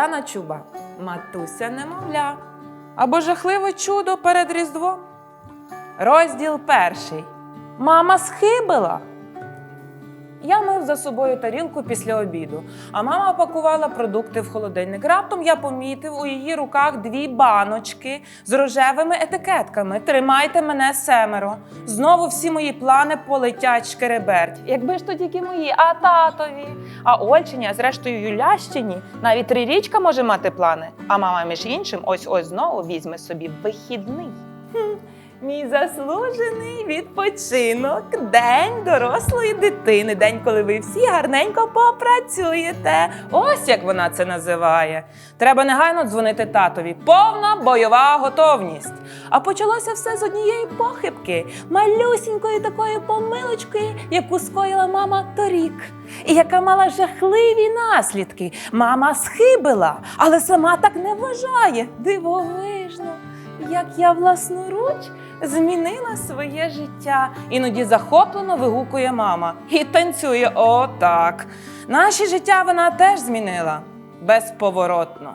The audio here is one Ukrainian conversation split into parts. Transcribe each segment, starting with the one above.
Уляна Чуба, матуся немовля. Або жахливе чудо перед Різдвом. Розділ перший. Мама схибила. Я мив за собою тарілку після обіду, а мама пакувала продукти в холодильник. Раптом я помітив у її руках дві баночки з рожевими етикетками. Тримайте мене семеро. Знову всі мої плани полетять шкереберть. Якби ж то тільки мої, а татові. А Ольчині, а зрештою Юлящині, навіть трирічка може мати плани. А мама, між іншим, ось ось знову візьме собі вихідний. Хм, Мій заслужений відпочинок, день дорослої дитини, день, коли ви всі гарненько попрацюєте. Ось як вона це називає. Треба негайно дзвонити татові. Повна бойова готовність. А почалося все з однієї похибки, малюсінької такої помилочки, яку скоїла мама торік, і яка мала жахливі наслідки. Мама схибила, але сама так не вважає. Дивовижно як я власноруч змінила своє життя. Іноді захоплено вигукує мама і танцює отак. Наші життя вона теж змінила безповоротно.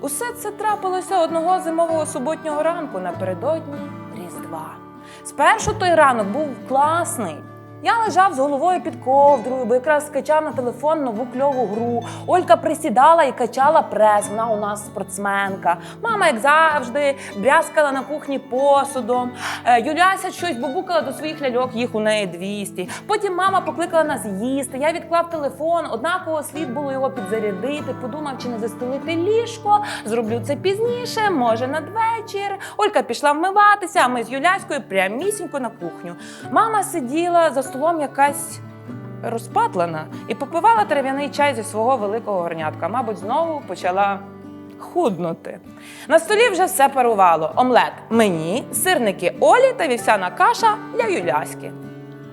Усе це трапилося одного зимового суботнього ранку напередодні Різдва. Спершу той ранок був класний. Я лежав з головою під ковдрою, бо якраз скачав на телефон нову кльову гру. Олька присідала і качала прес. Вона у нас спортсменка. Мама, як завжди, брязкала на кухні посудом. Е, Юляся щось бубукала до своїх ляльок, їх у неї 200. Потім мама покликала нас їсти. Я відклав телефон, однаково слід було його підзарядити. Подумав, чи не застелити ліжко. Зроблю це пізніше, може надвечір. Олька пішла вмиватися, а ми з Юляською прямісінько на кухню. Мама сиділа за столом якась розпатлана і попивала трав'яний чай зі свого великого горнятка. Мабуть, знову почала худнути. На столі вже все парувало: омлет мені, сирники Олі та вівсяна каша для Юляськи.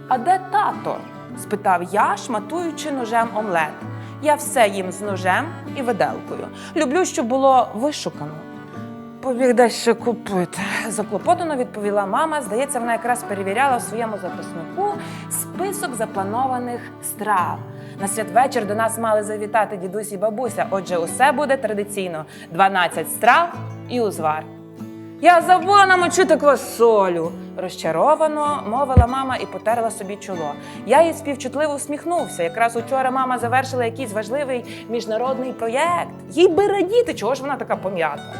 А де тато? спитав я, шматуючи ножем омлет. Я все їм з ножем і виделкою. Люблю, щоб було вишукано. Побіг дещо купити. Заклопотано відповіла мама. Здається, вона якраз перевіряла в своєму записнику список запланованих страв. На святвечір до нас мали завітати дідусь і бабуся. Отже, усе буде традиційно: 12 страв і узвар. Я забула намочити квасолю. Розчаровано мовила мама і потерла собі чоло. Я їй співчутливо всміхнувся. Якраз учора мама завершила якийсь важливий міжнародний проєкт. Їй би радіти, чого ж вона така пом'ята.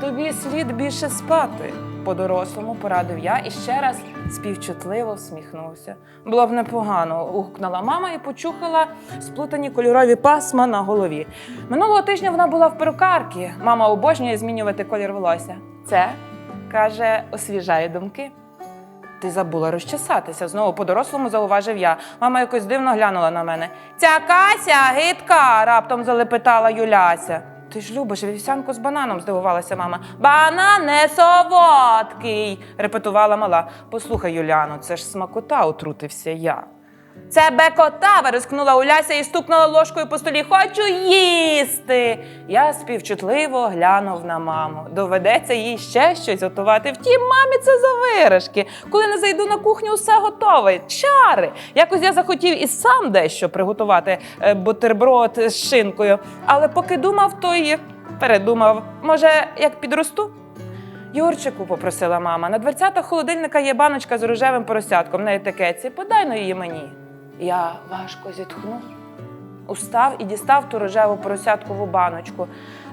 Тобі слід більше спати, по-дорослому порадив я і ще раз співчутливо всміхнувся. Було б непогано, гукнула мама і почухала сплутані кольорові пасма на голові. Минулого тижня вона була в перукарці. Мама обожнює змінювати колір волосся. Це, каже, освіжає думки. Ти забула розчесатися. Знову по-дорослому зауважив я. Мама якось дивно глянула на мене. Ця Кася гидка, раптом залепетала Юляся. Ти ж любиш вівсянку з бананом, здивувалася мама. Банан не солодкий, репетувала мала. Послухай, Юліано, це ж смакота, отрутився я. Це бекота, вирискнула Уляся і стукнула ложкою по столі. Хочу їсти. Я співчутливо глянув на маму. Доведеться їй ще щось готувати. Втім, мамі це за вирашки. Коли не зайду на кухню, усе готове. Чари. Якось я захотів і сам дещо приготувати е, бутерброд з шинкою. Але поки думав, то й передумав. Може, як підросту? Юрчику, попросила мама, на дверцятах холодильника є баночка з рожевим поросятком на етикетці. Подай но її мені. Я важко зітхнув, устав і дістав ту рожеву поросяткову баночку.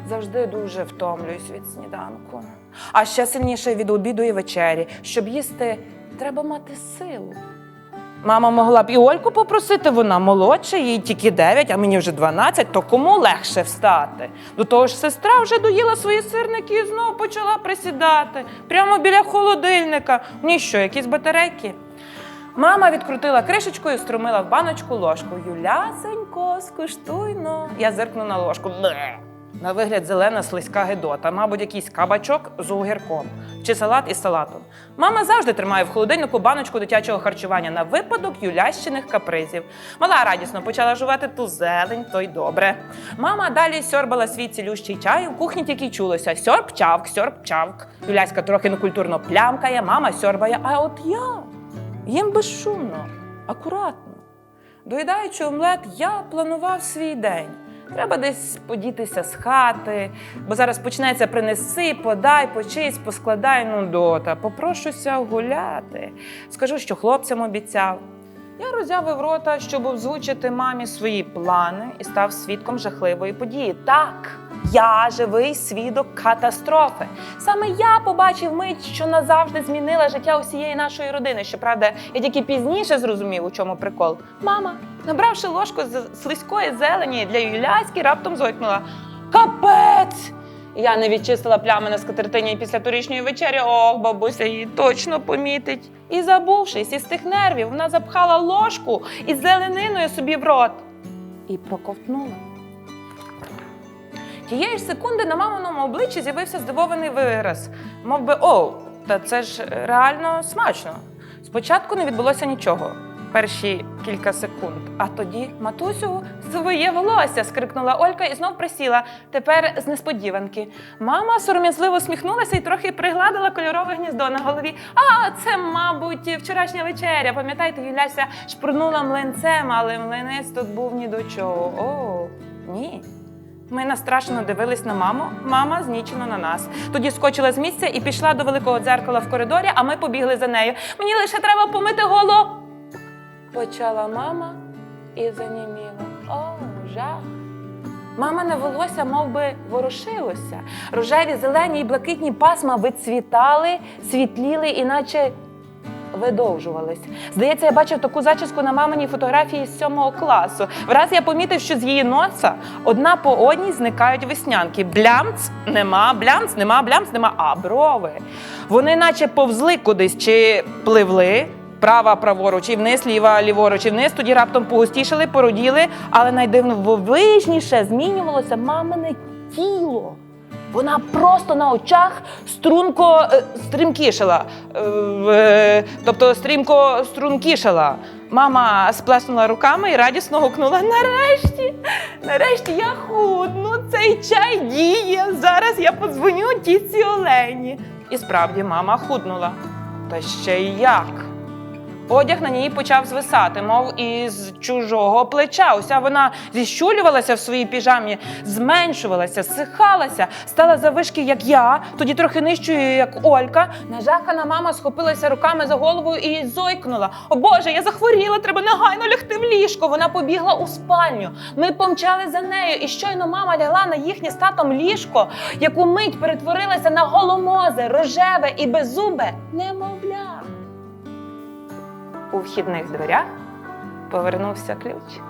Завжди дуже втомлююсь від сніданку. А ще сильніше від обіду і вечері. Щоб їсти, треба мати силу. Мама могла б і Ольку попросити, вона молодша, їй тільки 9, а мені вже 12, то кому легше встати? До того ж, сестра вже доїла свої сирники і знову почала присідати. Прямо біля холодильника. Ні, що, якісь батарейки. Мама відкрутила кришечку і струмила в баночку ложку. Юлясенько, скуштуйно. Я зиркну на ложку. Бе. На вигляд зелена слизька гидота, мабуть, якийсь кабачок з огірком чи салат із салатом. Мама завжди тримає в холодильнику баночку дитячого харчування на випадок юлящиних капризів. Мала радісно почала жувати ту зелень, то й добре. Мама далі сьорбала свій цілющий чай. У кухні тільки чулося сьорб чавк, сьорб чавк. Юляська трохи некультурно плямкає, мама сьорбає. А от я їм безшумно, акуратно. Доїдаючи омлет, я планував свій день. Треба десь подітися з хати, бо зараз почнеться принеси, подай, почись, поскладай, ну дота. Попрошуся гуляти. Скажу, що хлопцям обіцяв. Я роззявив рота, щоб озвучити мамі свої плани і став свідком жахливої події. Так, я живий свідок катастрофи. Саме я побачив мить, що назавжди змінила життя усієї нашої родини. Щоправда, я тільки пізніше зрозумів, у чому прикол. Мама, набравши ложку з слизької зелені для Юляськи, раптом зойкнула. Капець! Я не відчистила плями на скатертині після торішньої вечері. Ох, бабуся її точно помітить. І забувшись із тих нервів, вона запхала ложку із зелениною собі в рот і проковтнула. Тієї ж секунди на маминому обличчі з'явився здивований вираз, мов би, о, та це ж реально смачно. Спочатку не відбулося нічого. Перші кілька секунд. А тоді матусю своє волосся скрикнула Олька і знов присіла. Тепер з несподіванки. Мама сором'язливо сміхнулася і трохи пригладила кольорове гніздо на голові. А це, мабуть, вчорашня вечеря. Пам'ятаєте, Юляся шпурнула млинцем, але млинець тут був ні до чого. О, ні. Ми настрашено дивились на маму, мама знічено на нас. Тоді скочила з місця і пішла до великого дзеркала в коридорі, а ми побігли за нею. Мені лише треба помити голову. Почала мама і заніміла. О, жах. Мамине волосся мов би, ворушилося. Рожеві, зелені і блакитні пасма вицвітали, світліли, іначе видовжувались. Здається, я бачив таку зачіску на маминій фотографії з сьомого класу. Враз я помітив, що з її носа одна по одній зникають веснянки. Блямц нема, блямц нема, блямц нема, а брови. Вони наче повзли кудись чи пливли. Права праворуч і вниз, ліва ліворуч і вниз, тоді раптом погустішали, породіли, але найдивовижніше змінювалося мамине тіло. Вона просто на очах струнко е, стрімкішала. Е, е, тобто стрімко стрункішала. Мама сплеснула руками і радісно гукнула: Нарешті, нарешті я худну, цей чай діє. Зараз я подзвоню тітці Олені. І справді мама худнула. Та ще й як. Одяг на ній почав звисати, мов із чужого плеча. Уся вона зіщулювалася в своїй піжамі, зменшувалася, сихалася, стала завишки, як я, тоді трохи нижчою, як Олька. Нажахана мама схопилася руками за голову і зойкнула. О Боже, я захворіла, треба негайно лягти в ліжко. Вона побігла у спальню. Ми помчали за нею, і щойно мама лягла на їхнє з татом ліжко, яку мить перетворилася на голомозе, рожеве і беззубе, немовля. У вхідних дверях повернувся ключ.